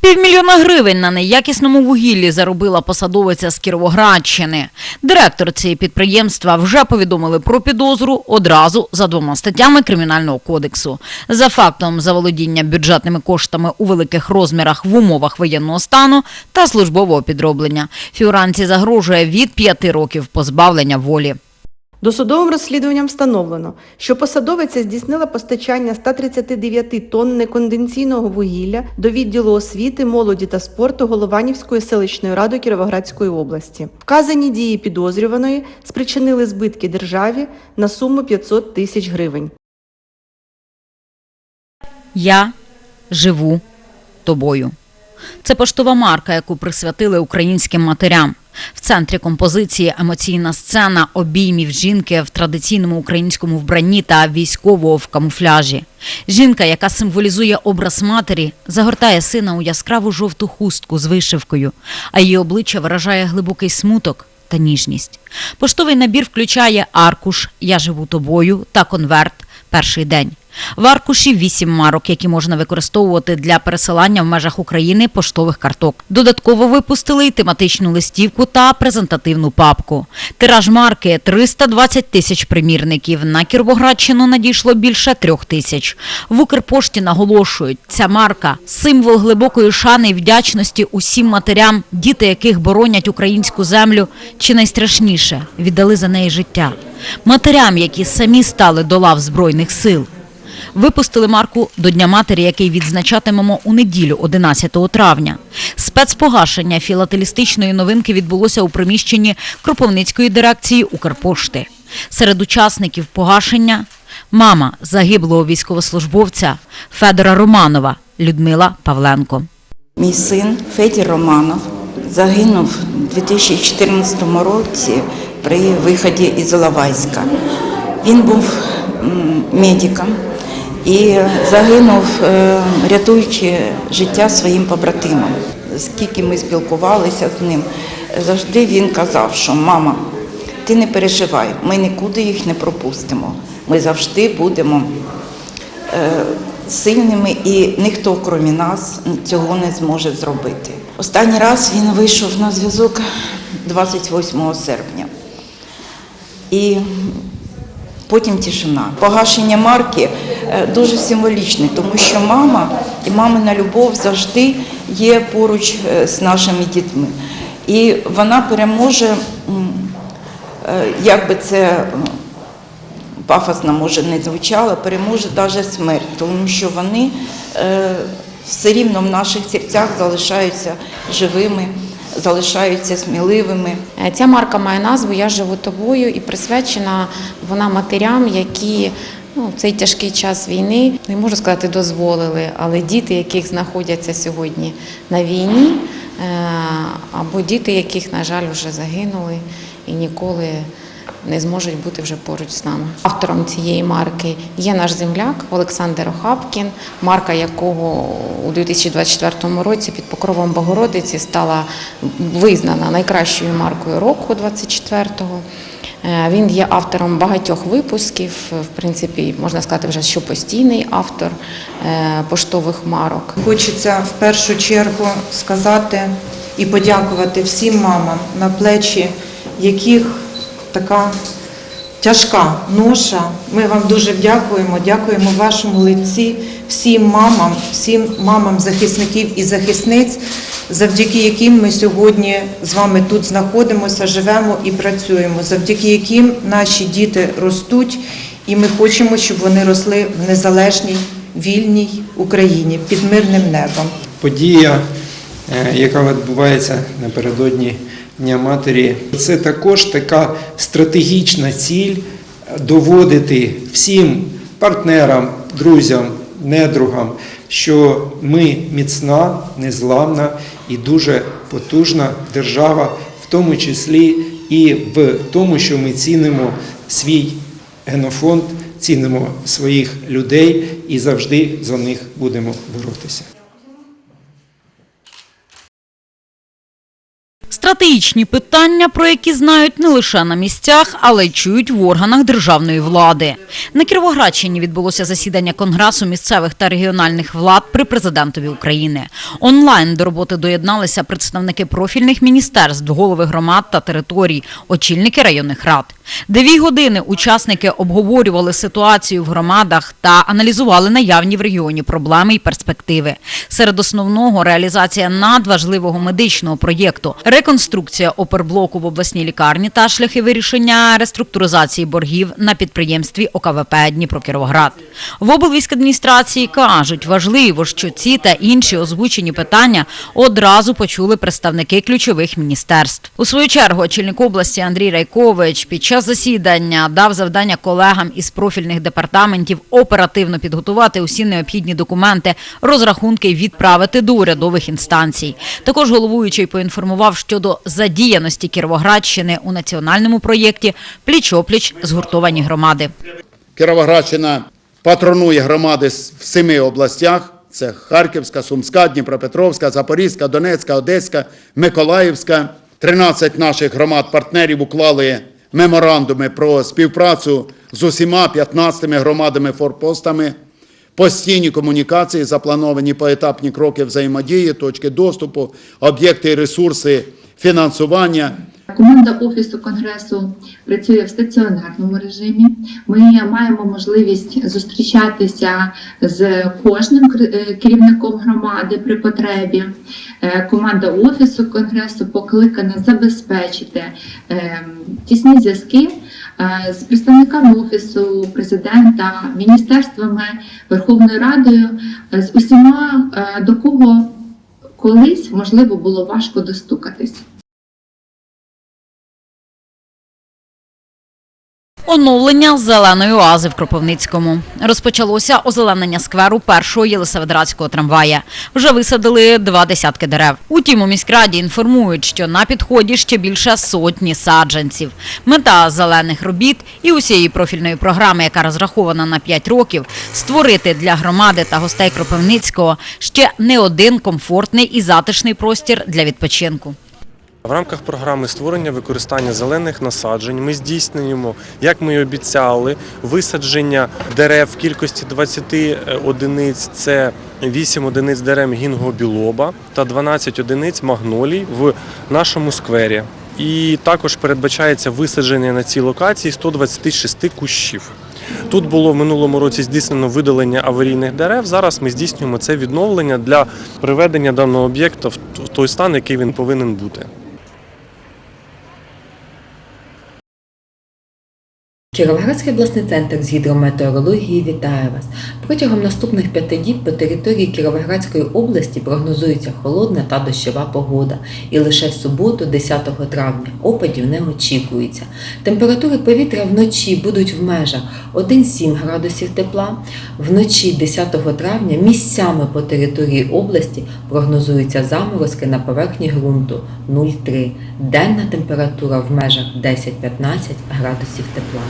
Півмільйона гривень на неякісному вугіллі заробила посадовиця з Кіровоградщини. Директор цієї підприємства вже повідомили про підозру одразу за двома статтями Кримінального кодексу. За фактом заволодіння бюджетними коштами у великих розмірах в умовах воєнного стану та службового підроблення. Фігуранці загрожує від п'яти років позбавлення волі. Досудовим розслідуванням встановлено, що посадовиця здійснила постачання 139 тонн неконденційного вугілля до відділу освіти, молоді та спорту Голованівської селищної ради Кіровоградської області. Вказані дії підозрюваної спричинили збитки державі на суму 500 тисяч гривень. Я живу тобою. Це поштова марка, яку присвятили українським матерям. В центрі композиції емоційна сцена обіймів жінки в традиційному українському вбранні та військового в камуфляжі. Жінка, яка символізує образ матері, загортає сина у яскраву жовту хустку з вишивкою, а її обличчя виражає глибокий смуток та ніжність. Поштовий набір включає аркуш Я живу тобою та конверт Перший день. В аркуші вісім марок, які можна використовувати для пересилання в межах України поштових карток. Додатково випустили й тематичну листівку та презентативну папку. Тираж марки 320 тисяч примірників. На Кіровоградщину надійшло більше трьох тисяч. В Укрпошті наголошують, ця марка символ глибокої шани і вдячності усім матерям, діти яких боронять українську землю, чи найстрашніше віддали за неї життя. Матерям, які самі стали до лав збройних сил. Випустили марку до Дня матері, який відзначатимемо у неділю, 11 травня. Спецпогашення філателістичної новинки відбулося у приміщенні Кропивницької дирекції Укрпошти. Серед учасників погашення мама загиблого військовослужбовця Федора Романова Людмила Павленко. Мій син Федір Романов загинув у 2014 році при виході із Іловайська. Він був медиком і загинув, е, рятуючи життя своїм побратимам. Скільки ми спілкувалися з ним, завжди він казав, що мама, ти не переживай, ми нікуди їх не пропустимо. Ми завжди будемо е, сильними і ніхто, крім нас, цього не зможе зробити. Останній раз він вийшов на зв'язок 28 серпня. І потім тишина. Погашення марки е, дуже символічне, тому що мама і мамина любов завжди є поруч е, з нашими дітьми. І вона переможе, е, як би це пафосно може не звучало, переможе навіть смерть, тому що вони все рівно в наших серцях залишаються живими, залишаються сміливими. Е, Ця марка має назву Я живу тобою і присвячена вона матерям, які ну, в цей тяжкий час війни не можу сказати дозволили, але діти, яких знаходяться сьогодні на війні, е, або діти, яких, на жаль, вже загинули і ніколи не зможуть бути вже поруч з нами. Автором цієї марки є наш земляк Олександр Охапкін, марка якого у 2024 році під покровом Богородиці стала визнана найкращою маркою року 24-го. Е, Він є автором багатьох випусків, в принципі, можна сказати, вже що постійний автор е, поштових марок. Хочеться в першу чергу сказати і подякувати всім мамам, на плечі яких така тяжка ноша. Ми вам дуже дякуємо, дякуємо вашому лиці, всім мамам, всім мамам захисників і захисниць, завдяки яким ми сьогодні з вами тут знаходимося, живемо і працюємо, завдяки яким наші діти ростуть, і ми хочемо, щоб вони росли в незалежній, вільній Україні під мирним небом. подія, е, яка відбувається напередодні Дня Матері. Це також така стратегічна ціль доводити всім партнерам, друзям, недругам, що ми міцна, незламна і дуже потужна держава, в тому числі і в тому, що ми цінимо свій генофонд, цінимо своїх людей і завжди за них будемо боротися. Стратегічні питання, про які знають не лише на місцях, але й чують в органах державної влади. На Кіровоградщині відбулося засідання Конгресу місцевих та регіональних влад при президентові України. Онлайн до роботи доєдналися представники профільних міністерств, голови громад та територій, очільники районних рад. Дві години учасники обговорювали ситуацію в громадах та аналізували наявні в регіоні проблеми і перспективи. Серед основного реалізація надважливого медичного проєкту, реконструкція оперблоку в обласній лікарні та шляхи вирішення реструктуризації боргів на підприємстві ОКВП Дніпро-Кіровоград. В облвійськадміністрації кажуть, важливо, що ці та інші озвучені питання одразу почули представники ключових міністерств. У свою чергу очільник області Андрій Райкович під час засідання дав завдання колегам із профільних департаментів оперативно підготувати усі необхідні документи, розрахунки відправити до урядових інстанцій. Також головуючий поінформував щодо задіяності Кіровоградщини у національному проєкті Пліч-опліч згуртовані громади. Кіровоградщина патронує громади в семи областях: це Харківська, Сумська, Дніпропетровська, Запорізька, Донецька, Одеська, Миколаївська. 13 наших громад-партнерів уклали меморандуми про співпрацю з усіма 15 громадами форпостами. Постійні комунікації, заплановані поетапні кроки взаємодії, точки доступу, об'єкти і ресурси фінансування. Команда офісу конгресу працює в стаціонарному режимі. Ми маємо можливість зустрічатися з кожним е, керівником громади при потребі. Е, Команда офісу конгресу покликана забезпечити е, тісні зв'язки е, з представниками офісу президента, міністерствами, Верховною Радою, з усіма, до кого колись можливо було важко достукатись. Оновлення зеленої оази в Кропивницькому. Розпочалося озеленення скверу першого Єлисаветградського трамвая. Вже висадили два десятки дерев. Утім, у міськраді інформують, що на підході ще більше сотні саджанців. Мета зелених робіт і усієї профільної програми, яка розрахована на 5 років, створити для громади та гостей Кропивницького ще не один комфортний і затишний простір для відпочинку. В рамках програми створення використання зелених насаджень ми здійснюємо, як ми і обіцяли, висадження дерев в кількості 20 одиниць. Це 8 одиниць дерев гінго-білоба та 12 одиниць магнолій в нашому сквері. І також передбачається висадження на цій локації 126 кущів. Тут було в минулому році здійснено видалення аварійних дерев. Зараз ми здійснюємо це відновлення для приведення даного об'єкта в той стан, який він повинен бути. Кіровоградський обласний центр з гідрометеорології вітає вас. Протягом наступних п'яти діб по території Кіровоградської області прогнозується холодна та дощова погода. І лише в суботу, 10 травня, опадів не очікується. Температури повітря вночі будуть в межах 1,7 градусів тепла. Вночі 10 травня місцями по території області прогнозуються заморозки на поверхні ґрунту 0,3. Денна температура в межах 10-15 градусів тепла.